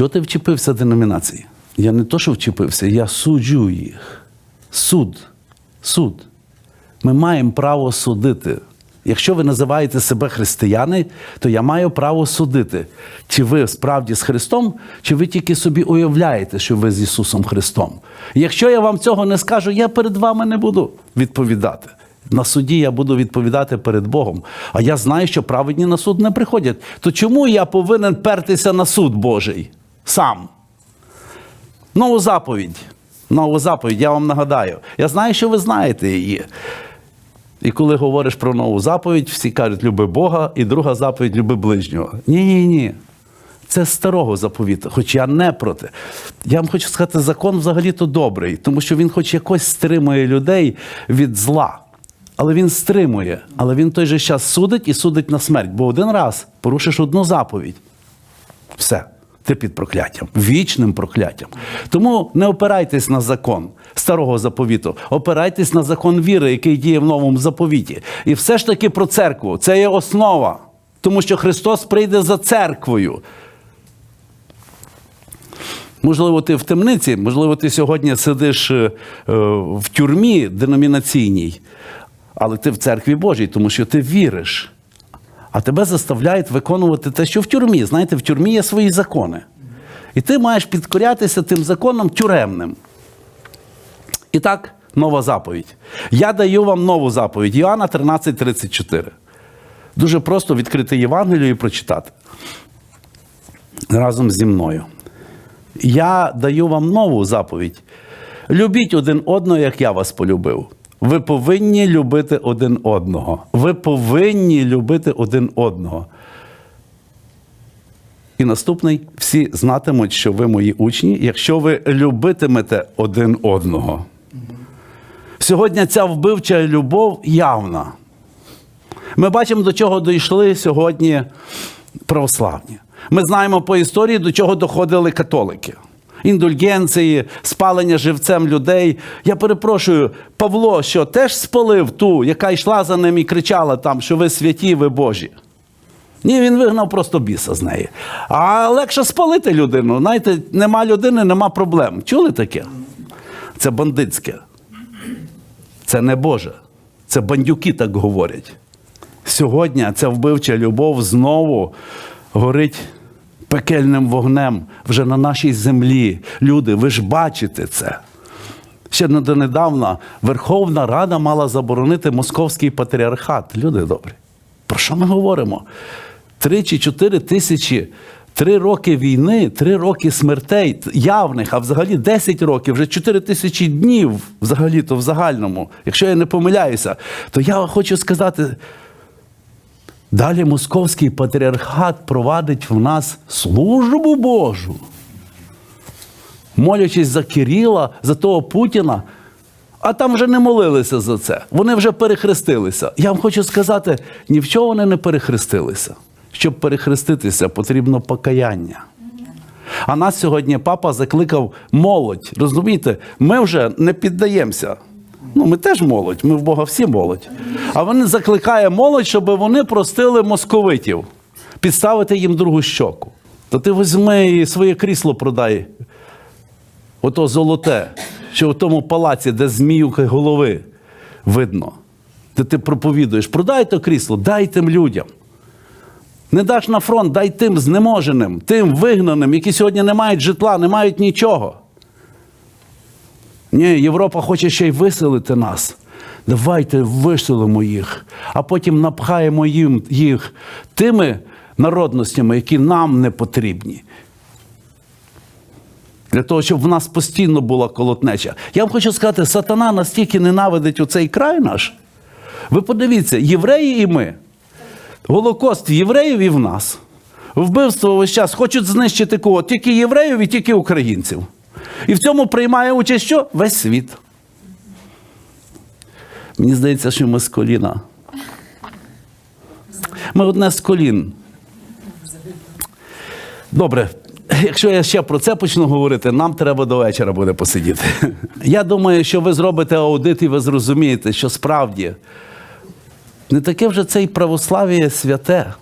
Що ти вчепився деномінації? Я не то, що вчепився, я суджу їх. Суд. Суд. Ми маємо право судити. Якщо ви називаєте себе християни, то я маю право судити, чи ви справді з Христом, чи ви тільки собі уявляєте, що ви з Ісусом Христом. Якщо я вам цього не скажу, я перед вами не буду відповідати. На суді я буду відповідати перед Богом. А я знаю, що праведні на суд не приходять. То чому я повинен пертися на суд Божий сам? Нову заповідь. Нову заповідь, я вам нагадаю. Я знаю, що ви знаєте її. І коли говориш про нову заповідь, всі кажуть, люби Бога, і друга заповідь люби ближнього. Ні, ні, ні. Це старого заповіту, хоч я не проти. Я вам хочу сказати, закон взагалі-то добрий, тому що він хоч якось стримує людей від зла. Але він стримує, але він той же час судить і судить на смерть. Бо один раз порушиш одну заповідь. Все, ти під прокляттям, вічним прокляттям. Тому не опирайтесь на закон старого заповіту, опирайтесь на закон віри, який діє в новому заповіті. І все ж таки про церкву це є основа, тому що Христос прийде за церквою. Можливо, ти в темниці, можливо, ти сьогодні сидиш е, е, в тюрмі деномінаційній, але ти в церкві Божій, тому що ти віриш. А тебе заставляють виконувати те, що в тюрмі. Знаєте, в тюрмі є свої закони. І ти маєш підкорятися тим законам тюремним. І так, нова заповідь. Я даю вам нову заповідь. Іоанна 13:34. Дуже просто відкрити Євангелію і прочитати. Разом зі мною. Я даю вам нову заповідь. Любіть один одного, як я вас полюбив. Ви повинні любити один одного. Ви повинні любити один одного. І наступний всі знатимуть, що ви мої учні, якщо ви любитимете один одного. Сьогодні ця вбивча любов явна. Ми бачимо, до чого дійшли сьогодні православні. Ми знаємо по історії, до чого доходили католики. Індульгенції, спалення живцем людей. Я перепрошую, Павло, що теж спалив ту, яка йшла за ним і кричала там, що ви святі, ви Божі. Ні, він вигнав просто біса з неї. А легше спалити людину. Знаєте, нема людини, нема проблем. Чули таке? Це бандитське. Це не Боже. Це бандюки так говорять. Сьогодні ця вбивча любов знову горить пекельним вогнем вже на нашій землі. Люди, ви ж бачите це. Ще недонедавна Верховна Рада мала заборонити московський патріархат. Люди добрі. Про що ми говоримо? Три чи чотири тисячі, три роки війни, три роки смертей явних, а взагалі 10 років, вже 4 тисячі днів взагалі-то в загальному. Якщо я не помиляюся, то я хочу сказати. Далі московський патріархат провадить в нас службу Божу. Молячись за Кирила, за того Путіна, а там вже не молилися за це. Вони вже перехрестилися. Я вам хочу сказати, ні в чого вони не перехрестилися. Щоб перехреститися, потрібно покаяння. А нас сьогодні папа закликав молодь. Розумієте, ми вже не піддаємося. Ну, ми теж молодь, ми в Бога всі молодь. А він закликає молодь, щоб вони простили московитів, підставити їм другу щоку. То ти візьми і своє крісло продай. Ото золоте, що в тому палаці, де зміюки голови видно, де ти проповідуєш. Продай то крісло, дай тим людям. Не даш на фронт, дай тим знеможеним, тим вигнаним, які сьогодні не мають житла, не мають нічого. Ні, Європа хоче ще й виселити нас. Давайте виселимо їх, а потім напхаємо їм їх тими народностями, які нам не потрібні. Для того, щоб в нас постійно була колотнеча. Я вам хочу сказати, сатана настільки ненавидить у цей край наш. Ви подивіться, євреї і ми. Голокост євреїв і в нас. Вбивство весь час хочуть знищити кого? Тільки євреїв і тільки українців. І в цьому приймає участь що? Весь світ. Мені здається, що ми з коліна. Ми одне з колін. Добре, якщо я ще про це почну говорити, нам треба до вечора буде посидіти. Я думаю, що ви зробите аудит і ви зрозумієте, що справді не таке вже це і православ'я святе.